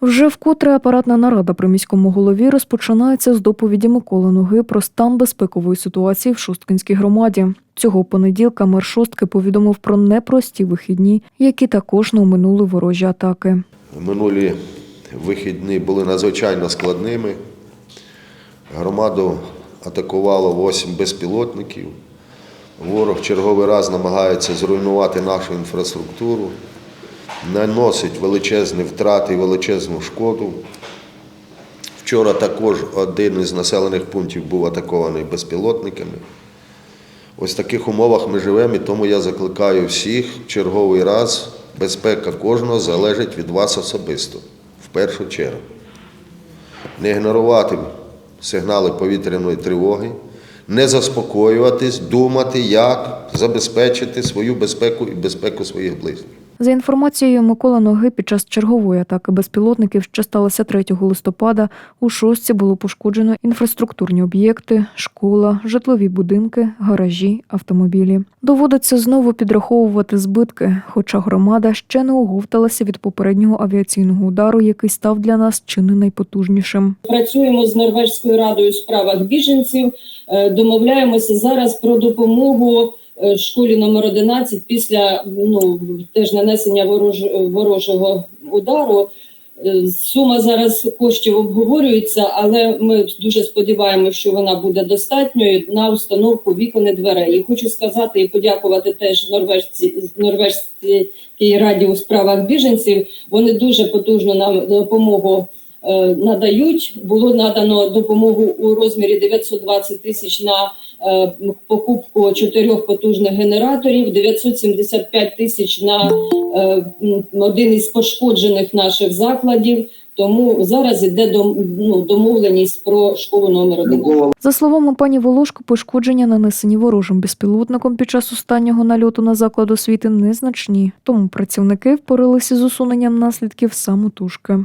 Вже вкотре апаратна нарада при міському голові розпочинається з доповіді Миколи Ноги про стан безпекової ситуації в Шосткинській громаді. Цього понеділка мер Шостки повідомив про непрості вихідні, які також не оминули ворожі атаки. Минулі вихідні були надзвичайно складними. Громаду атакувало 8 безпілотників. Ворог черговий раз намагається зруйнувати нашу інфраструктуру, наносить величезні втрати і величезну шкоду. Вчора також один із населених пунктів був атакований безпілотниками. Ось в таких умовах ми живемо, і тому я закликаю всіх черговий раз. Безпека кожного залежить від вас особисто, в першу чергу. Не ігнорувати сигнали повітряної тривоги, не заспокоюватись, думати, як забезпечити свою безпеку і безпеку своїх близьких. За інформацією Миколи Ноги, під час чергової атаки безпілотників, що сталося 3 листопада, у Шостці було пошкоджено інфраструктурні об'єкти, школа, житлові будинки, гаражі, автомобілі. Доводиться знову підраховувати збитки, хоча громада ще не оговталася від попереднього авіаційного удару, який став для нас чи не найпотужнішим. Працюємо з Норвезькою радою у справах біженців. Е, Домовляємося зараз про допомогу школі номер 11 після ну теж нанесення ворож, ворожого удару. Е, Сума зараз коштів обговорюється, але ми дуже сподіваємося, що вона буде достатньою на установку вікон і дверей. І хочу сказати і подякувати теж норвежці норвежській раді у справах біженців. Вони дуже потужно нам допомогу е, надають. Було надано допомогу у розмірі 920 тисяч на е, покупку чотирьох потужних генераторів, 975 тисяч на е, один із пошкоджених наших закладів. Тому зараз іде ну, домовленість про школу номер 1. За словами пані Волошко, пошкодження, нанесені ворожим безпілотником під час останнього нальоту на заклад освіти, незначні, тому працівники впоралися з усуненням наслідків самотужки.